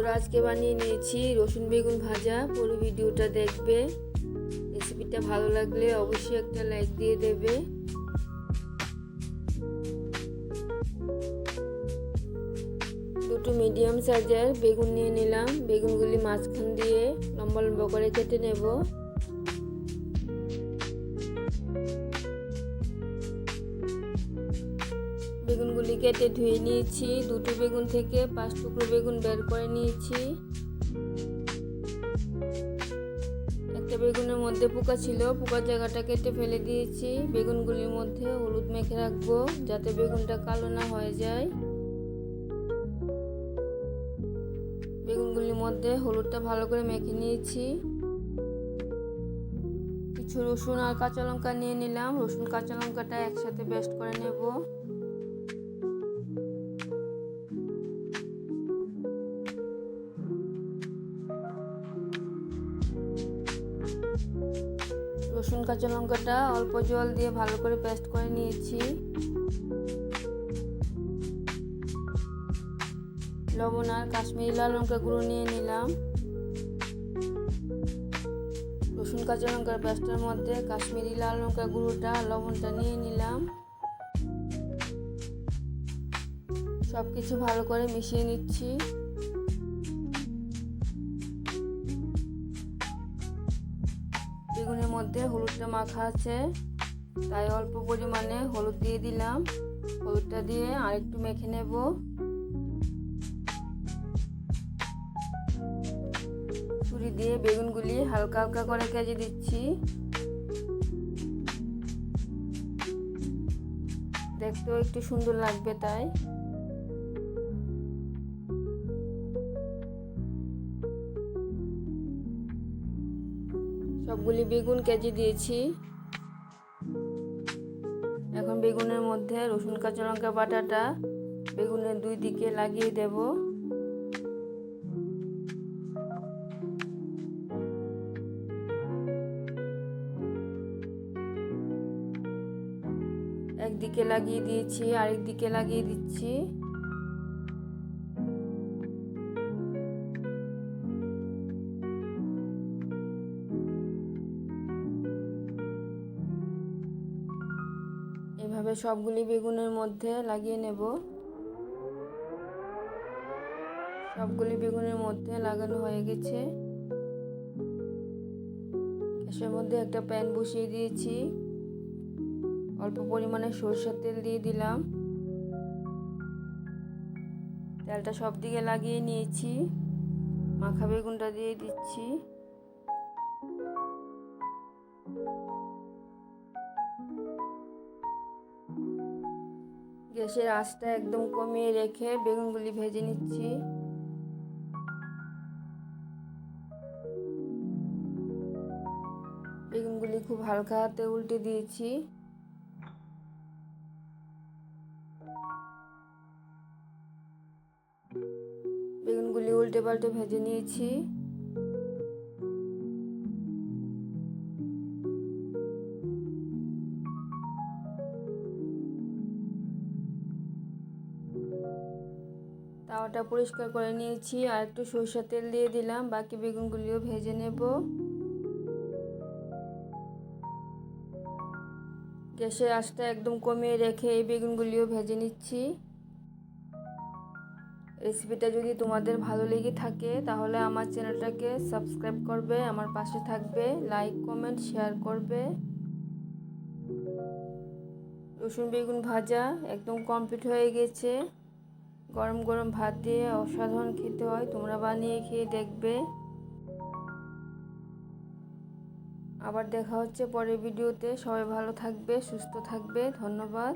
বন্ধুরা আজকে বানিয়ে নিয়েছি রসুন বেগুন ভাজা, পুরো ভিডিওটা দেখবে। রেসিপিটা ভালো লাগলে অবশ্যই একটা লাইক দিয়ে দেবে। দুটো মিডিয়াম সাইজের বেগুন নিয়ে নিলাম। বেগুনগুলি মাঝখান দিয়ে লম্বা লম্বা করে কেটে নেব। বেগুনগুলি কেটে ধুয়ে নিয়েছি। দুটো বেগুন থেকে পাঁচ টুকরো বেগুন বের করে নিয়েছি। একটা বেগুনের মধ্যে পোকা ছিল, পোকার জায়গাটা কেটে ফেলে দিয়েছি। বেগুনগুলির মধ্যে হলুদ মেখে রাখব, যাতে বেগুনটা কালো না হয়ে যায়। বেগুনগুলির মধ্যে হলুদটা ভালো করে মেখে নিয়েছি। কিছু রসুন আর কাঁচা লঙ্কা নিয়ে নিলাম। রসুন, কাঁচা লঙ্কাটা একসাথে পেস্ট করে নেব। রসুন, কাঁচা লঙ্কাটা অল্প জল দিয়ে ভালো করে পেস্ট করে নিয়েছি। লবণ আর কাশ্মীরি লাল লঙ্কা গুঁড়ো নিয়ে নিলাম। রসুন, কাঁচা লঙ্কার পেস্টের মধ্যে কাশ্মীরি লাল লঙ্কা গুঁড়োটা লবণটা নিয়ে নিলাম। সব কিছু ভালো করে মিশিয়ে নিচ্ছি। মধ্যে হলুদটা মাখা আছে। তাই অল্প পরিমাণে হলুদ দিয়ে দিলাম। হলুদটা দিয়ে আরেকটু মেখে নেব। ছুরি দিয়ে বেগুনগুলি হালকা হালকা করে কেজে দিচ্ছি। দেখতেও একটু সুন্দর লাগবে তাই। সবগুলি বেগুন কেজি দিয়েছি। এখন বেগুনের মধ্যে রসুন, কাঁচা লঙ্কা বাটাটা বেগুনের দুই দিকে লাগিয়ে দেব। একদিকে লাগিয়ে দিয়েছি আরেক দিকে লাগিয়ে দিচ্ছি। এভাবে সবগুলি বেগুনের মধ্যে লাগিয়ে নেব। সবগুলি বেগুনের মধ্যে লাগানো হয়ে গেছে। গ্যাসের মধ্যে একটা প্যান বসিয়ে দিয়েছি। অল্প পরিমাণে সরষের তেল দিয়ে দিলাম। তেলটা সব দিকে লাগিয়ে নিয়েছি। মাখা বেগুনটা দিয়ে দিচ্ছি। গ্যাসের আঁচটা একদম কমিয়ে রেখে বেগুনগুলি ভেজে নিচ্ছি। বেগুনগুলি খুব হালকা হাতে উল্টে দিয়েছি। বেগুনগুলি উল্টে পাল্টে ভেজে নিয়েছি। তাওয়াটা পরিষ্কার করে নিয়েছি আর একটু সরষের তেল দিয়ে দিলাম। বাকি বেগুনগুলিও ভেজে নেব। গ্যাসের আঁচটা একদম কমিয়ে রেখে এই বেগুনগুলিও ভেজে নিচ্ছি। রেসিপিটা যদি তোমাদের ভালো লেগে থাকে, তাহলে আমার চ্যানেলটাকে সাবস্ক্রাইব করবে, আমার পাশে থাকবে, লাইক, কমেন্ট, শেয়ার করবে। রসুন বেগুন ভাজা একদম কমপ্লিট হয়ে গেছে। গরম গরম ভাত দিয়ে অসাধারণ খেতে হয়। তোমরা বানিয়ে খেয়ে দেখবে। আবার দেখা হচ্ছে পরের ভিডিওতে। সবাই ভালো থাকবে, সুস্থ থাকবে। ধন্যবাদ।